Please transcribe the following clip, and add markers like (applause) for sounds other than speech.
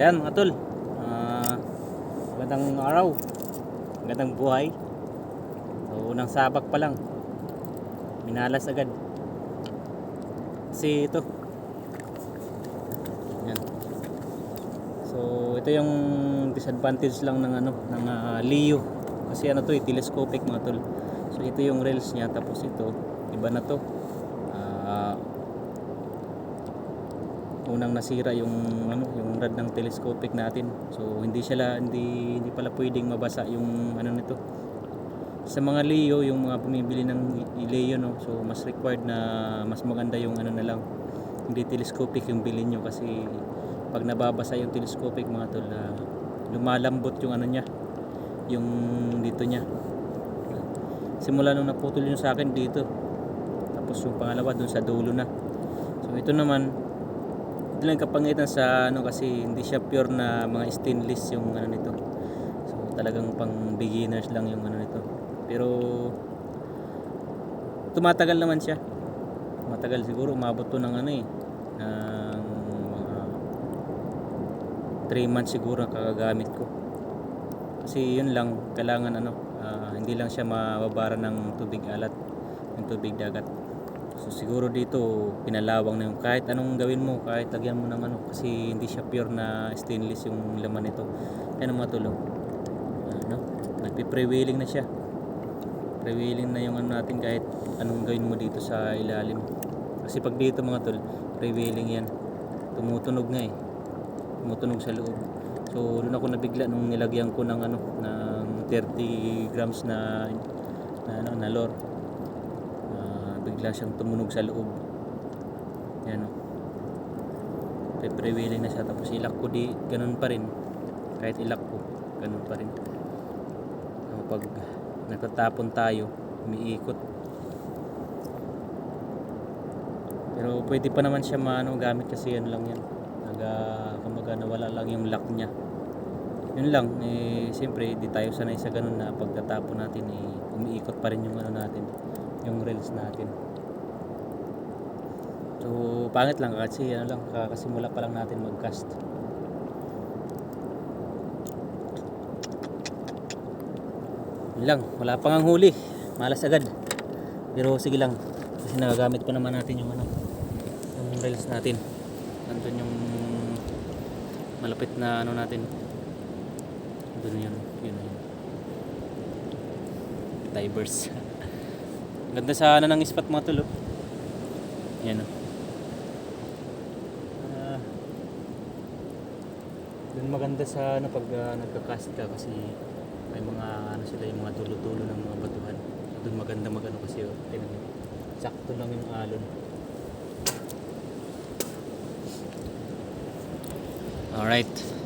Yan mga tol. Ah, magandang araw. Magandang buhay. So, unang sabak pa lang. Minalas agad. Kasi ito. Yan. So, ito yung disadvantage lang ng ano, ng ah, Leo. Kasi ano to, eh, telescopic mga tol. So, ito yung rails niya tapos ito, iba na to. Unang nasira yung ano yung rod ng telescopic natin. So hindi siya hindi hindi pala pwedeng mabasa yung ano nito. Sa mga Leo yung mga bumibili ng Leo no so mas required na mas maganda yung ano na lang hindi telescopic yung bilhin nyo. Kasi pag nababasa yung telescopic mga tol ah, lumalambot yung ano niya yung dito niya. Simula nung naputol yung sa akin dito. Tapos yung pangalawa dun sa dulo na. So ito naman hindi lang kapangitan sa ano kasi hindi siya pure na mga stainless yung ano nito. So talagang pang beginners lang yung ano nito. Pero tumatagal naman siya. Matagal siguro umabot to ng ano eh ng mga 3 months siguro kagagamit ko. Kasi yun lang kailangan ano ah, hindi lang siya mababara ng tubig alat, ng tubig dagat. So siguro dito pinalawang na yung kahit anong gawin mo, kahit lagyan mo ng ano kasi hindi siya pure na stainless yung laman nito. Ang matulog. Ano? Nagpi-prevailing na siya. Prevailing na yung ano natin kahit anong gawin mo dito sa ilalim. Kasi pag dito mga tol, prevailing yan. Tumutunog nga eh. Tumutunog sa loob. So doon ako nabigla nung nilagyan ko ng ano ng 30 grams na na ano na lore bigla siyang tumunog sa loob. Yan o pre-prevailing na siya tapos ilak ko di ganun pa rin. Kahit ilak ko ganun pa rin. So, pag nagtatapon tayo umiikot. Pero pwede pa naman siya maano gamit kasi ano lang yan. Naga kumbaga nawala lang yung lock niya. Yun lang eh siyempre di tayo sanay sa ganun na pagtatapon natin eh umiikot pa rin yung ano natin yung reels natin. So pangit lang kasi ano lang kakasimula pa lang natin mag-cast. Lang wala pang ang huli. Malas agad. Pero sige lang kasi nagagamit pa naman natin yung ano yung reels natin. Nandun yung malapit na ano natin. Doon yun yun yun. Divers (laughs) ganda sa ano ng spot mga tulo yan o Ah, doon maganda sa ano pag ah, nagka-cast ka kasi may mga ano sila yung mga tulo-tulo ng mga batuhan. Doon maganda magano kasi oh, tingnan mo. sakto lang yung alon. Alright